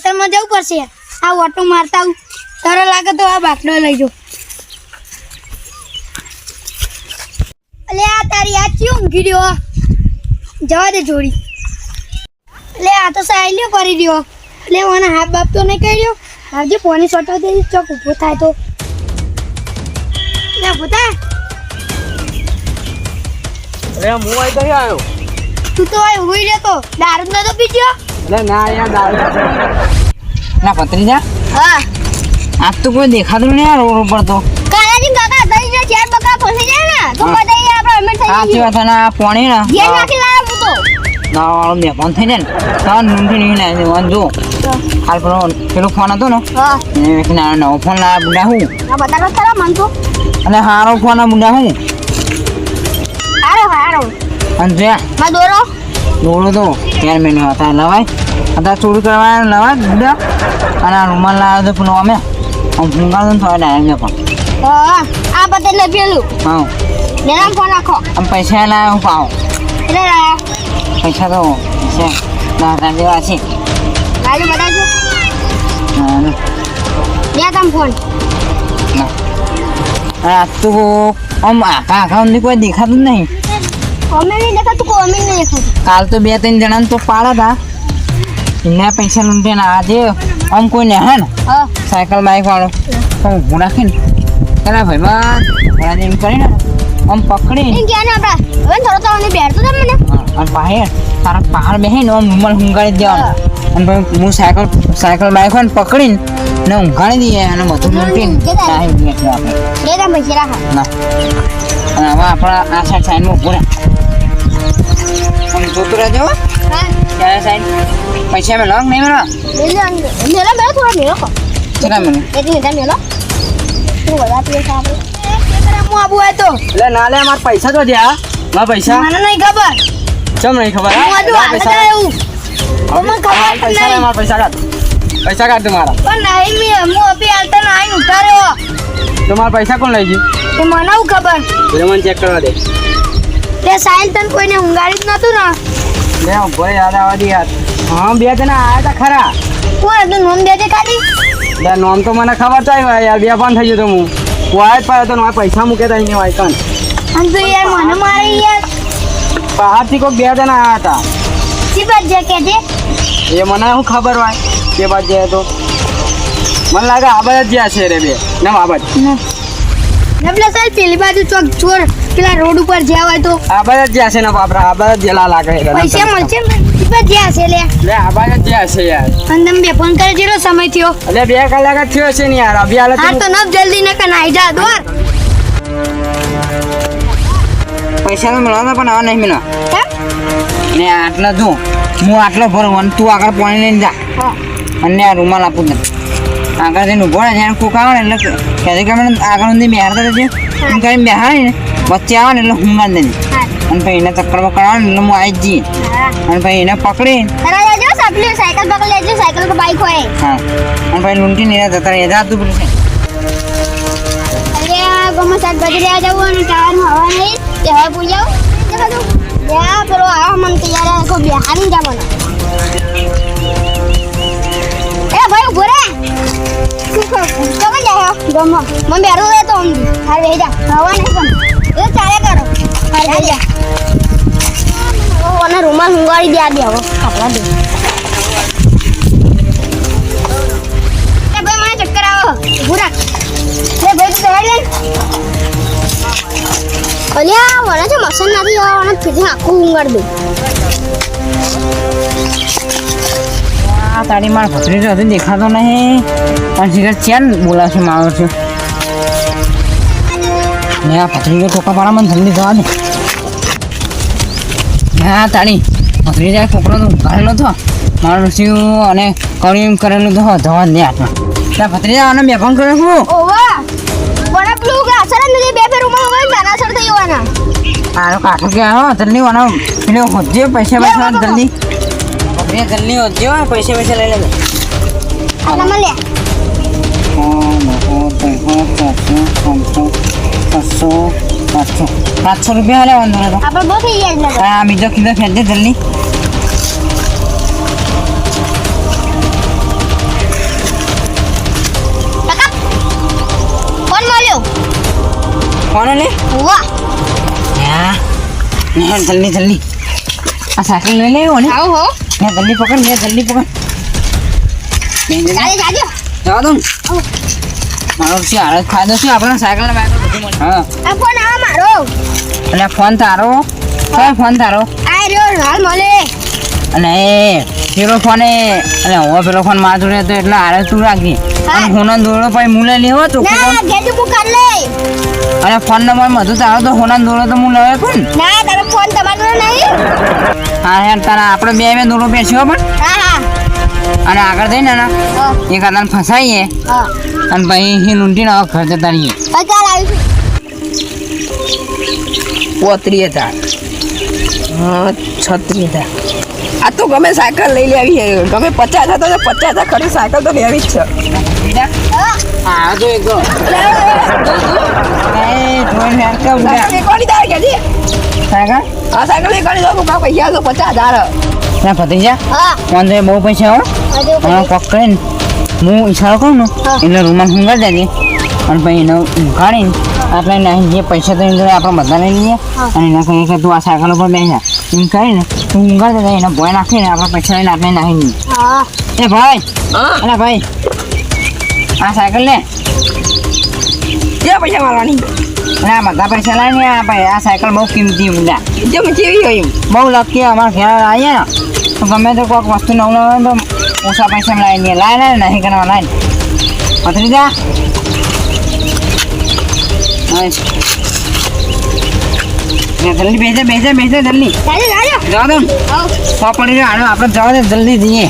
ખેતરમાં જવું પડશે. આ ઓટો મારતા આવું. તરો લાગે તો આ બાકડો લઈ જાઓ અલે આ તારી આ ચી ઊંઘી રહ્યો? જવા દે જોડી. એટલે આ તો સાયલ્યો કરી રહ્યો. એટલે મને હાથ બાપ તો નહીં કર્યો. આવજે ફોની સોટો દે ચોક ઊભો થાય તો. લે ભૂતા અરે હું અહીં કઈ આવ્યો. તું તો આ ઊભી રહ્યો તો. દારૂ જ નતો અરે ના દારૂ ના પત્રીજા? હા. આજ તો કોઈ દેખાતું નહીં રોડ ઉપર તો. કાલાજી કાકા દઈ ને ચાર બકા ફસી જાય ને તો હા. આપણે અમીર થઈ સાચી વાત અને પાણી ને ઘેર નાખી લાવ તો. દવા વાળો મેં થઈ જાય ને નૂંઠી નહીં જો હાલ પેલો પેલો ફોન હતો ને હા. નવો ફોન લાવ્યા બુડા હું? મન તો. અને હારો ફોન બુડા હું? હારો હારો. અને જોયા દોરો. દોડો તો ચાર મહિને હતા લવાય અત્યારે ચોરી કરવા લવાય બુડા અને આ રૂમાલ લાવ્યો તો પેલો અમે. આમ ફૂંગાતો તો થોડા ડાયરેક્ટ પણ. આ બધા લે પેલું. હા. લેના ફોન રાખો આમ પૈસા લાવ્યો હું પાઉં એટલે પૈસા તો છે. દસ દેવા છે. લાજો બતાવજો હા, તમ ફોન. આ તો આમ આખા કોઈ દેખાતું જ નહીં. અમે નહીં દેખાતું અમે નહીં દેખાતું. કાલ તો બે ત્રણ જણાને તો પાડા હતા એના પૈસા લૂંટે ને આજે આમ કોઈ ને હે ને હા. સાયકલ બાઈક વાળો તો ઊભું રાખીને પેલા ભાઈમાં ઘોડા જેમ કરીને આમ પકડી એમ કે ને આપડા હવે થોડો તો અમે બેઠતો તમને અને પાહે તારા પહાડ બેહે ને આમ રૂમાલ હુંગાડી દેવાનો. અને ભાઈ હું સાયકલ સાયકલ બાઈક હોય ને પકડીને ને ઊંઘાડી દઈએ અને બધું લૂંટીને આપણે ના. અને હવે આપણા આ સાઈડ સાઈડમાં ઊભો રહે. આમ જોતું રહેજો ક્યારે સાઈડ પૈસા મેં લોંગ નહીં મેલો મેલો મેલો થોડો મેલો કેટલા મને એક મિનિટ મેલો તું બધા પૈસા એટલે ના લે મારા પૈસા તો જ્યાં મારા પૈસા? મને નહીં ખબર. ચમ નહીં ખબર પૈસા એવું. મને પૈસા લે પૈસા કાઢ. પૈસા કાઢ તું મારા. પણ નહીં મેં હું અભી હાલતા નાઈને ઉતાર્યો તો પૈસા કોણ લઈ ગયું? મને ખબર? એટલે મને ચેક કરવા દે. તે સાહિલ તને કોઈને ઊંઘાડી જ નતું ને? લે ભાઈ યાદ આવવા દે યાર હા બે જણા આયા હતા ખરા. કોણ હતું? નોમ દેજે ખાલી લે નોમ તો મને ખબર તો આવી યાર બે પણ થઈ ગયો તો હું. વાય જ પાયો તો નોય પૈસા મૂકે તા ને વાય કાન અન તો યાર મને મારે યાર. બહારથી કોઈ બે જણા આયા હતા સી બાત જે કે છે? એ મને શું ખબર હોય? કે બાદ જે તો. મને લાગે આ બાજુ જ જ્યાં છે રે બે. ને આ બાજુ. ને સાહેબ પેલી બાજુ ચોક ચોર પેલા રોડ ઉપર જ્યાં હોય તો. આ બાજુ જ્યાં છે ને બાપરા આ બાજુ જેલા લાગે પૈસા મળશે ને? જ્યાં છે લે લે આ બાજુ જ્યાં છે યાર. અને તમે બે ફોન કરે જેટલો સમય થયો. એટલે બે કલાક જ થયો છે ને યાર. અભી હાલત હા તો નવ જલ્દી ને કનાઈ જા દોર. પૈસા તો મળવાના પણ આવા નહીં કેમ ને આટલા જો હું. આટલો ભરું અને તું આગળ પાણી લઈને જા. અને આ રૂમાલ આપું તને આગળ જઈને ઊભો રહે જ્યારે કોક આવે ને એટલે ક્યારેક આપણે આગળ સુધી બેહારતા રહેજે. એમ કરીને બેહારે ને વચ્ચે આવે ને એટલે હુંગાર દેજે હા. અને પછી એને ચક્કરમાં કરાવે ને એટલે હું આવી જઈએ હા. અને પછી એને પકડી સાયકલ પકડ લેજો સાયકલ પર બાઈક હોય. હા. અને પછી લૂંટીને એને જતા રહે જાતું છે. અરે ગમે શાકભાજી લેવા જવું અને ટાવર હવા નહીં. તે હવે પૂરી જાવ યા પેલો આ મન તૈયાર બિહારી જવાનો. ગમો. બેરો રે તો હાલ જા. હવા નહીં પણ. એ ચાલે કરો. હાલ લઈ જા. ઓને રૂમાલ હુંગાડી દે આ દે હવે. કપડા દે એ ભાઈ મને ચક્કર આવો. ઉભું રાખ. લે ભાઈ તું દવાઈ લે અલ્યા મને છે મસન નથી આવવાનું ફીટી આખું ઊંઘાડ દઉં તારી માર ભત્રીજો હજુ દેખાતો નહીં. પણ શિખર ચેન બોલાવશે મારો છે. ને આ ભત્રીજો ટોકા પાડા મને જલ્દી જવા દે. હા તારી ભત્રીજા છોકરો તો કરેલો હતો. મારો ઋષિયું અને કરીમ કરેલું તો જવા દે આટલા ત્યાં ભત્રીજા અને બે પણ કર્યો છું બડા પેલું કે અસર નથી બે બે રૂમમાં હોય નાના અસર થઈ જવાના. આનો કાકો કે આવો જલ્દી વાનો. પેલો હોજે પૈસા પૈસા જલ્દી. મેં ઘરની હોત જો પૈસે પૈસે લઈ લેજો આલા મળ્યા પાંચસો રૂપિયા હાલે વાંધો નતો આપણે બહુ થઈ ગયા હા બીજો કીધો ખેંચજે જલ્દી કોણ લે વાહ હા જલ્દી જલ્દી આ સાયકલ લઈ લેવો ને આવો હો ને જલ્દી પકડ ને જલ્દી પકડ. જવા દો. મારો શું હાલત ફાયદો શું? આપણને સાયકલ ને હા. આ ફોન આ મારો. અને ફોન તારો. ફોન તારો. આ રહ્યો હાલ મળે. અને પેલો ફોન એ અને હવે પેલો ફોન માર જોડે હતો એટલે આરે તું રાખી અને ફોન દોડો પછી મુલે લેવો તો. અને ફોન નંબર મધુ તારો તો હોના દોડો તો હું લવે કોણ? ના તારો ફોન તમારો નહીં. હા યાર તારા આપણે બે બે દોડો બેસ્યો પણ. હા હા. અને આગળ જઈને ને હા. એક આદાન ફસાઈએ અને પછી હી લૂંટી ના ઘર જતા રહીએ. પોત્રી હતા હા છત્રી હતા ગમે સાયકલ લઈ લેવી ગમે પચાસ હતા તો પચાસ હતા ખરી સાયકલ તો લેવી જ છે. હા હા એક પૈસા તો પચાસ હજાર. ભતીજા હા. ફોન બહુ પૈસા હો. હમણાં હું ઈશારો કરું ને એટલે રૂમમાં હુંગાડી દેજે. અને પછી એને ઉઘાડીને આપણે જે પૈસા તો આપણે બધા લઈ લઈએ. અને એને કહીએ કે તું આ સાયકલ ઉપર બેસી જા એમ કરીને તું ઊંઘાડી દેજે એને ભોય નાખીને આપણે પૈસા લઈને આપણે લઈએ હા. એ ભાઈ અલા ભાઈ આ સાયકલ લે. ક્યાં પૈસા મારવાની? આ બધા પૈસા લાવીને આ ભાઈ આ સાયકલ બહુ કિંમતી બધા જેમ જેવી હોય એમ. બહુ લકી અમારા ઘેર આવીએ ને તો ગમે તો કોઈક વસ્તુ નવું નવું હોય તો ઓછા પૈસા લાવી દઈએ લાય લાય નહીં કરવા લાય પથરી જા. જલ્દી બેસે બેસે બેસે જલ્દી. જવા દો પડી રહ્યો આપણે જવા દે જલ્દી જઈએ.